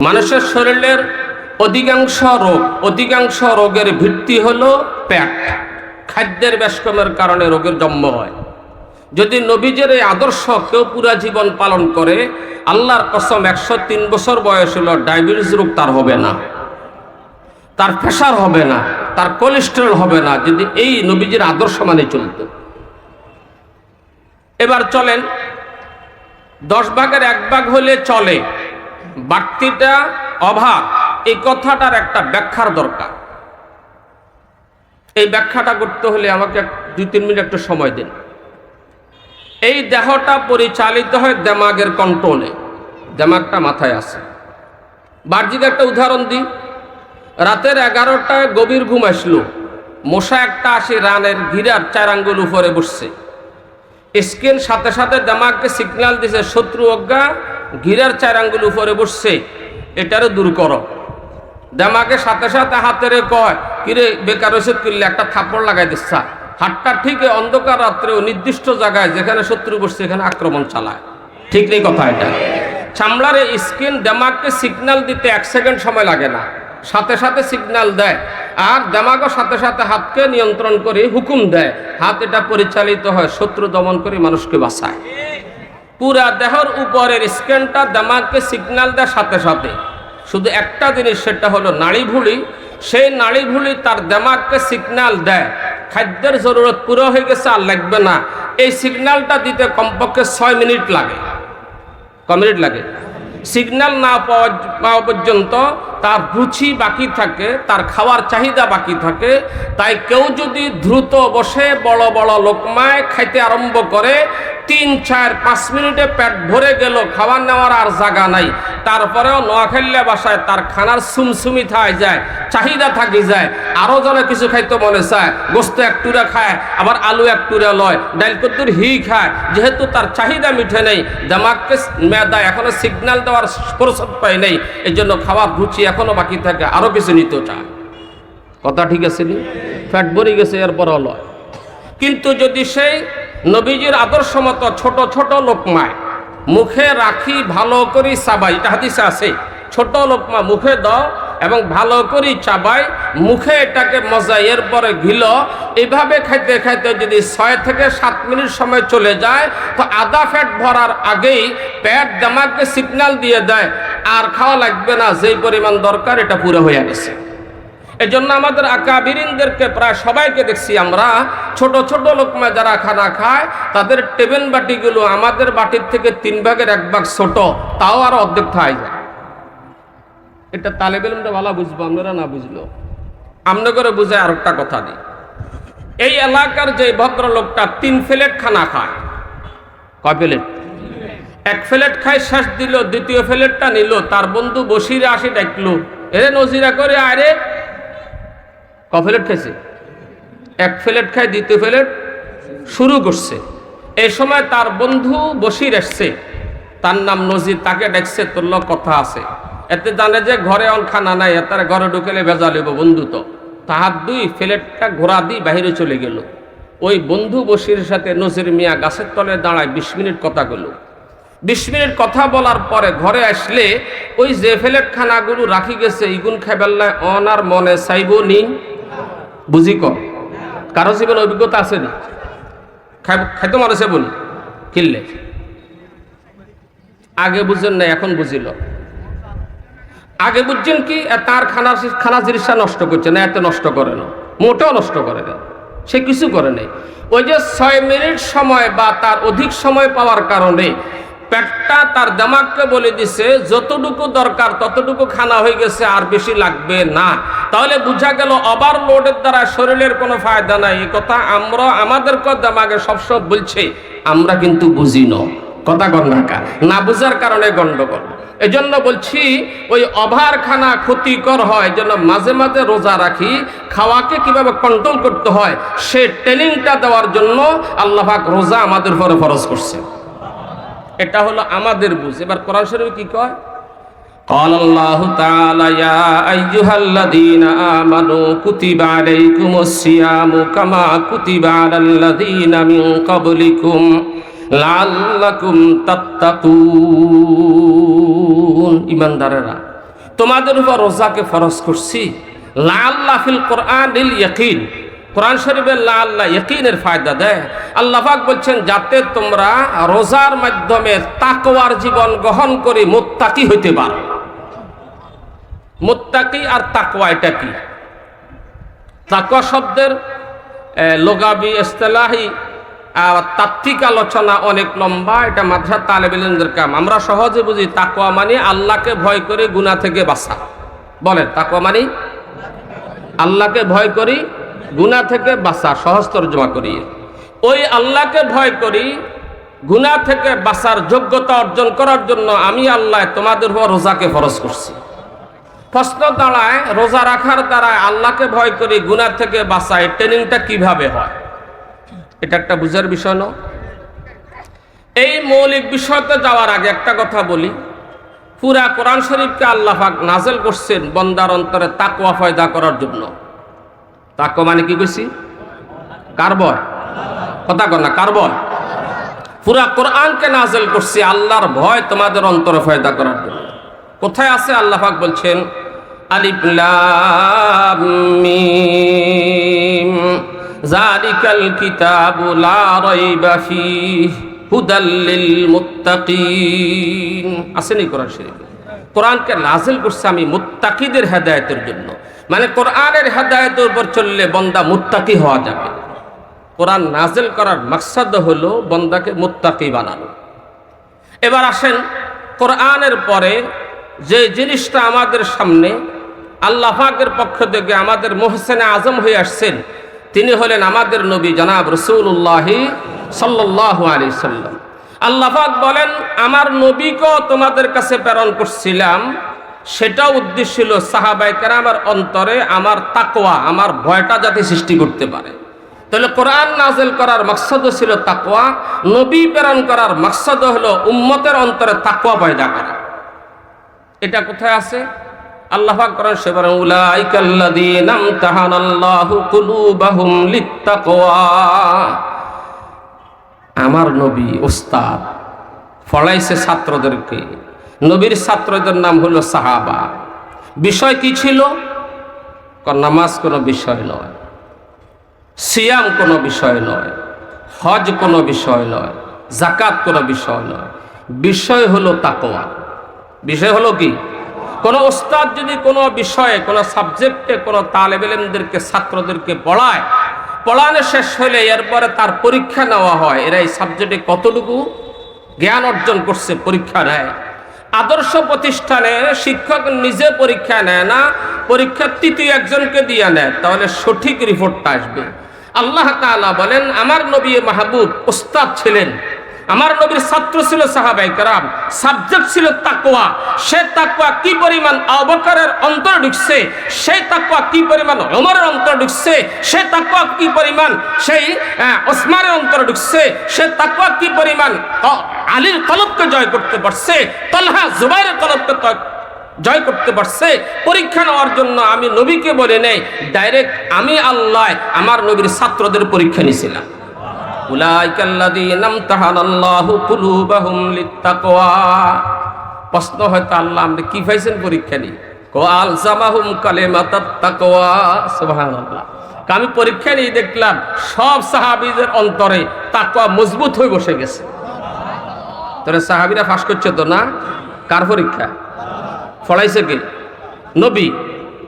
মানুষের শরীরের অধিকাংশ রোগ, অধিকাংশ রোগের ভিত্তি হলো পেট। খাদ্যের ব্যাসকমের কারণে রোগের জন্ম হয়। যদি নবীজের এই আদর্শ কেউ পুরা জীবন পালন করে, আল্লাহর কসম একশো তিন বছর বয়স হলো, ডায়াবেটিস রোগ তার হবে না। তার প্রেশার হবে না, তার কোলেস্টেরল হবে না, যদি এই নবীজির আদর্শ মানে চলত। এবার চলেন, দশ ভাগের এক ভাগ হলে চলে। বাড়তিটা অভাব, এই কথাটার একটা ব্যাখ্যার দরকার। এই ব্যাখ্যাটা করতে হলে আমাকে দুই, তিন মিনিট একটু সময় দিন। এই দেহটা পরিচালিত হয় দেমাগের কন্ট্রোলে। দেমাগটা মাথায় আছে। বাহ্যিক একটা উদাহরণ দিই। রাতের এগারোটায় গভীর ঘুম আসলো। মশা একটা আসে রানের ঘিরার চার আঙ্গুল উপরে বসছে। স্কিন সাথে সাথে দেমাগকে সিগন্যাল দিছে, শত্রু অজ্ঞা ঘিরার চার আঙ্গুল উপরে বসছে। এটারও দূর করো। দেমাকে সাথে সাথে হাতের কয়, কিরে, বেকার ওষুধ করলে একটা থাপ্পড় লাগাই দিচ্ছা হাতটা ঠিক অন্ধকার রাত্রেও নির্দিষ্ট জায়গায় যেখানে শত্রু বসছে এখানে আক্রমণ চালায়। ঠিক নেই কথা এটা। চামড়ার স্কিন দেমাগকে সিগন্যাল দিতে এক সেকেন্ড সময় লাগে না। সাথে সাথে সিগন্যাল দেয়। আর দেমাগও সাথে সাথে হাতকে নিয়ন্ত্রণ করে হুকুম দেয়। হাত এটা পরিচালিত হয়, শত্রু দমন করে মানুষকে বাঁচায়। পুরা দেহর উপরের স্ক্যানটা দেমাগকে সিগন্যাল দেয় সাথে সাথে। শুধু একটা জিনিস, সেটা হলো নাড়িভুঁড়ি। সেই নাড়িভুঁড়ি তার দেমাগকে সিগনাল দেয়। খাদ্যের জরুরত পুরো হয়ে গেছে, আর লাগবে না। এই সিগন্যালটা দিতে কমপক্ষে ছয় মিনিট লাগে। ক মিনিট লাগে? সিগন্যাল না পাওয়া পর্যন্ত তার রুচি বাকি থাকে, তার খাওয়ার চাহিদা বাকি থাকে, তাই কেউ যদি দ্রুত বসে বড় বড় লোকমায় খাইতে আরম্ভ করে, তিন, চার, পাঁচ মিনিটে পেট ভরে গেল, খাবার নেওয়ার আর জায়গা নাই। তারপরেও নোয়াখাল্লা বাসায় তার খানার সুমসুমি থাই যায়, চাহিদা থাকি যায়। আরও যেন কিছু খাইতে মনে চায়, গোস্ত এক টুরা খায়, আবার আলু এক টুরা লয়, ডাইল কদ্দুর হি খায়, যেহেতু তার চাহিদা মিঠে নেই দামাগকে মেদা এখনও সিগন্যাল দেওয়ার প্রসব পায় নেই এই জন্য খাওয়ার রুচি এখনও বাকি থাকে আরও কিছু নিতে চায়। কথা ঠিক আছে নি? ফ্যাট ভরে গেছে, এরপর লয় কিন্তু যদি সেই নবীজির আদর্শ মতো ছোট ছোট লোকমায় মুখে রাখি ভালো করি চাবাই, এটা হাদিসে আছে, ছোট লোকমা মুখে দাও এবং ভালো করি চাবাই, মুখে এটাকে মজা এরপরে ঘিল, এভাবে খাইতে খাইতে যদি ছয় থেকে সাত মিনিট সময় চলে যায়, তো আদা ফ্যাট ভরার আগেই প্যাট দামাগকে সিগনাল দিয়ে দেয় আর খাওয়া লাগবে না, যেই পরিমাণ দরকার এটা পুরো হয়ে গেছে। এজন্য আমাদের আকাবিরিনদেরকে প্রায় সবাইকে দেখছি আমরা, ছোট ছোট লোকমা যারা খানা খায়, তাদের টেবিল বাটিগুলো আমাদের বাটির থেকে তিন ভাগের এক ভাগ ছোট, তাও আর অর্ধেক খাই যায়। এটা তালেবেলমটা ভালো বুঝব, আপনারা না বুঝলো? আমনে করে বুঝে আর একটা কথা দিই। এই এলাকার যে ভদ্রলোকটা তিন প্লেট খানা খায়। কয় প্লেট? এক প্লেট খায় শ্বাস দিল, দ্বিতীয় প্লেটটা নিল। তার বন্ধু বসিরে আসি ডাকলো, এরে নজিরা করে আরে ক প্লেট খাইছে? এক প্লেট খায় দ্বিতীয় প্লেট শুরু করছে। এই সময় তার বন্ধু বসির এসছে তার নাম নজির, তাকে ডাকছে, তোর কথা আছে। এতে জানে যে ঘরে অন খানা নাই তার ঘরে ঢুকেলে ভেজা লিব বন্ধু তো। তাহার দুই প্লেটটা ঘোরা দিয়ে বাহিরে চলে গেল। ওই বন্ধু বসির সাথে নজির মিয়া গাছের তলে দাঁড়ায় বিশ মিনিট কথা গেল বিশ মিনিট কথা বলার পরে ঘরে আসলে ওই যে ফেলেট খানাগুলো রাখি গেছে, ইগুন খাইবেল্লায় অনার মনে চাইব নি। বুঝি কর কারও জীবনে অভিজ্ঞতা আছে নি? খাই খাইতে মারেছে বলি, কিনলে। আগে বুঝেন না এখন বুঝিল। আগে বুঝছেন কি তার খানা খানা জিনিসটা নষ্ট করছে, না এত নষ্ট করে না। মোটেও নষ্ট করে না। সে কিছু করে নেই। ওই যে ছয় মিনিট সময় বা তার অধিক সময় পাওয়ার কারণে পেটটা তার দামাগকে বলে দিছে, যতটুকু দরকার ততটুকু খানা হয়ে গেছে, আর বেশি লাগবে না। তাহলে বোঝা গেল ওভারলোডের দ্বারা শরীরের কোনো ফায়দা নাই। এই কথা আমরা আমাদেরকে দামাগে সবসময় বলছে, আমরা কিন্তু বুঝি না। কথা গন্ডাকা না বুঝার কারণে গন্ডগোল। এজন্য বলছি, ওই অভার খানা ক্ষতিকর হয়, এজন্য মাঝে মাঝে রোজা রাখি। খাওয়াকে কীভাবে কন্ট্রোল করতে হয়, সে ট্রেনিংটা দেওয়ার জন্য আল্লাহাক রোজা আমাদের উপরে ফরজ করছে। এটা হলো আমাদের বুঝ এবার কোরআন শরীফ কি কয় قال الله تعالى يا أيها الذين آمنوا كتب عليكم الصيام كما كتب على الذين من قبلكم لعلكم تتقون ইমানদারেরা তোমাদের উপর রোজাকে ফরজ করছি লা আল্লাহ ফিল কোরআন ইল ইয়াকিন কোরআন শরীফের লা আল্লাহ ইয়াকিনের ফায়দা দেয়। আল্লাহ পাক বলছেন, যাতে তোমরা রোজার মাধ্যমে তাকওয়ার জীবন গ্রহণ করে মুত্তাকি হইতে পারো। মুত্তাকি আর তাকওয়া এটা কি? তাকওয়া শব্দের লোগাবি, ইস্তেলাহি আর তাত্ত্বিক আলোচনা অনেক লম্বা, এটা মাদ্রাসা তালেবিলেনদের কাম। আমরা সহজে বুঝি তাকওয়া মানে আল্লাহকে ভয় করে গুনাহ থেকে বাঁচা। বলেন, তাকওয়া মানে? আল্লাহকে ভয় করি গুনাহ থেকে বাঁচা সহজ তর্জমা করি। ওই আল্লাহকে ভয় করি, গুনাহ থেকে বাঁচার যোগ্যতা অর্জন করার জন্য আমি আল্লাহ তোমাদের উপর রোজাকে ফরজ করছি। প্রশ্ন দাঁড়ায়, রোজা রাখার দ্বারা আল্লাহকে ভয় করি, গুনাহ থেকে বাঁচায়, ট্রেনিংটা কীভাবে হয়? এটা একটা বুঝার বিষয় নয় এই মৌলিক বিষয়তে যাওয়ার আগে একটা কথা বলি। পুরা কোরআন শরীফকে আল্লাহাক নাজেল করছেন বন্দার অন্তরে তাকওয়া ফয়দা করার জন্য। তাকওয়া মানে কি কইছি? কার কথা কর না কার ভয় পুরা কোরআনকে নাজেল করছি আল্লাহর ভয় তোমাদের অন্তরে ফয়দা করার জন্য। কোথায় আছে আল্লাহ পাক বলছেন? আলিফ লাম মিম। জালিকাল কিতাবু লা রাইবা ফীহ হুদাল লিল মুত্তাকিন। আসেনি কোরআন শরীফে? কোরআনকে নাজিল করছে আমি মুত্তাকিদের হেদায়েতের জন্য। মানে কোরআনের হেদায়তের উপর চললে বন্দা মুত্তাকি হওয়া যাবে। কোরআন নাজিল করার মাকসাদ হলো বন্দাকে মুত্তাকি বানানো। এবার আসেন কোরআনের পরে যে জিনিসটা আমাদের সামনে আল্লাহ পাকের পক্ষ থেকে আমাদের মোহসেনে আজম হয়ে আসছেন, তিনি হলেন আমাদের নবী জনাব রসুল্লাহি সাল্লাহ আলি সাল্লাম। আল্লাহ পাক বলেন, আমার নবীকেও তোমাদের কাছে প্রেরণ করছিলাম। সেটা উদ্দেশ্য ছিল সাহাবাই আমার অন্তরে আমার তাকোয়া আমার ভয়টা যাতে সৃষ্টি করতে পারে। তাহলে কোরআন নাজেল করার মাকসাদ ছিল তাকওয়া, নবী প্রেরণ করার মাকসাদ হলো উম্মতের অন্তরে তাকওয়া পয়দা করা। এটা কোথায় আছে? আল্লাহ করেন সে বলেন লিত্তাকওয়া। আমার নবী ওস্তাদ পড়াইছে ছাত্রদেরকে। নবীর ছাত্রদের নাম হলো সাহাবা। বিষয় কি ছিল? নামাজ কোনো বিষয় নয়, সিয়াম কোনো বিষয় নয়, হজ কোনো বিষয় নয় জাকাত কোনো বিষয় নয়। বিষয় হলো তাকোয়া বিষয় হলো কি? কোন ওস্তাদ যদি কোনো বিষয়ে, কোনো সাবজেক্টে কোনো তালেবেলেমদেরকে, ছাত্রদেরকে পড়ায় পড়ানো শেষ হলে এরপরে তার পরীক্ষা নেওয়া হয়। এরা এই সাবজেক্টে কতটুকু জ্ঞান অর্জন করছে পরীক্ষা নেয়। আদর্শ প্রতিষ্ঠানে শিক্ষক নিজে পরীক্ষা নেয় না পরীক্ষা তৃতীয় একজনকে দিয়ে নেয়। তাহলে সঠিক রিপোর্টটা আসবে। আল্লাহ তালা বলেন, আমার নবী মাহবুব ওস্তাদ ছিলেন। আমার নবীর ছাত্র ছিল সাহাবাই কারাম। সাবজেক্ট ছিল তাকওয়া। সে তাকওয়া কি পরিমাণ আবকারের অন্তর ঢুকছে? সেই তাকওয়া কি পরিমাণ ওমরের অন্তর ঢুকছে? সে তাকওয়া কি পরিমাণ সেই ওসমানের অন্তর ঢুকছে? সে তাকওয়া কি পরিমাণ আলীর কলবকে জয় করতে পারছে? তলহা জুবাইরের কলবকে জয় করতে পারছে? পরীক্ষা নেওয়ার জন্য আমি নবীকে বলে নেই ডাইরেক্ট আমি আল্লাহ আমার নবীর ছাত্রদের পরীক্ষা নিয়েছিলাম উলাইকাল্লাযীনা আমতাহানাল্লাহু কুলুবাহুম লিত্তাকওয়া প্রশ্ন হয়তো আল্লাহ আপনি কি পাইছেন পরীক্ষা নি কো আলজামাহুম কালিমাতাত তাকওয়া। সুবহানাল্লাহ। আমি পরীক্ষা নিয়ে দেখলাম সব সাহাবীদের অন্তরে তাকওয়া মজবুত হয়ে বসে গেছে। তোরে সাহাবীরা ফাঁস করছে তো না? কার পরীক্ষা? পড়াইছে কে? নবী।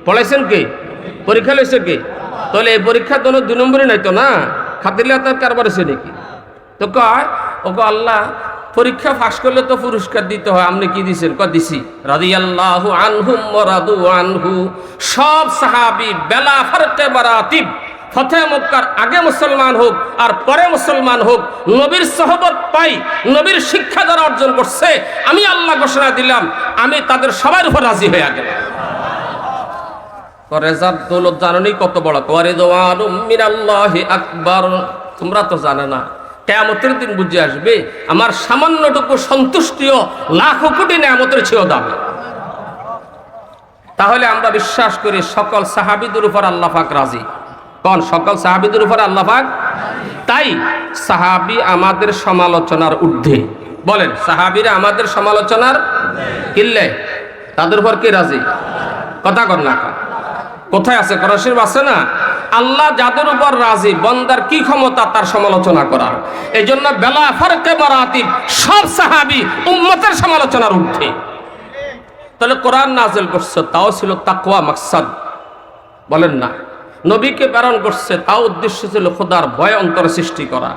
পড়াইছেন কে? পরীক্ষা লইছে কে? তাহলে এই পরীক্ষা তো দুই নম্বরই নাই তো না? তার কারবার আছে নাকি তো কয় আল্লাহ, পরীক্ষা ফাঁস করলে তো পুরস্কার দিতে হয়। আপনি কি দিছেন? ক দিছি। রাদিয়াল্লাহু আনহুম ওয়া রাদু আনহু। সব সাহাবী বেলা ফারকে মারাতিব। ফতে মক্কার আগে মুসলমান হোক আর পরে মুসলমান হোক, নবীর সহবত পাই, নবীর শিক্ষা দ্বারা অর্জন করছে। আমি আল্লাহ ঘোষণা দিলাম, আমি তাদের সবার উপর রাজি হয়ে গেলাম। কত বড়। তোমরা তো জানে না। দিন বুঝে আসবে, আমার সামান্যটুকু সন্তুষ্টিও লাখো কোটি নেয়ামতের ছেও দামি। তাহলে আমরা বিশ্বাস করি সকল সাহাবিদের উপর আল্লাহ পাক রাজি। কন সকল সাহাবিদের উপর আল্লাহ পাক? তাই সাহাবি আমাদের সমালোচনার ঊর্ধ্বে। বলেন, সাহাবিরা আমাদের সমালোচনার কিল্লে? তাদের উপর কে রাজি? কথা কর না। কোথায় আছে? করশির আছে না? আল্লাহ যাদের উপর রাজি, বন্দার কি ক্ষমতা তার সমালোচনা করার এই জন্য বেলা ফারকে মারাতিব সব সাহাবি উম্মতের সমালোচনার উঠে তাহলে কোরআন নাজেল করছে, তাও ছিল তাকওয়া মাকসাদ। বলেন না, নবীকে প্রেরণ করছে, তাও উদ্দেশ্য ছিল খোদার ভয় অন্তরে সৃষ্টি করা।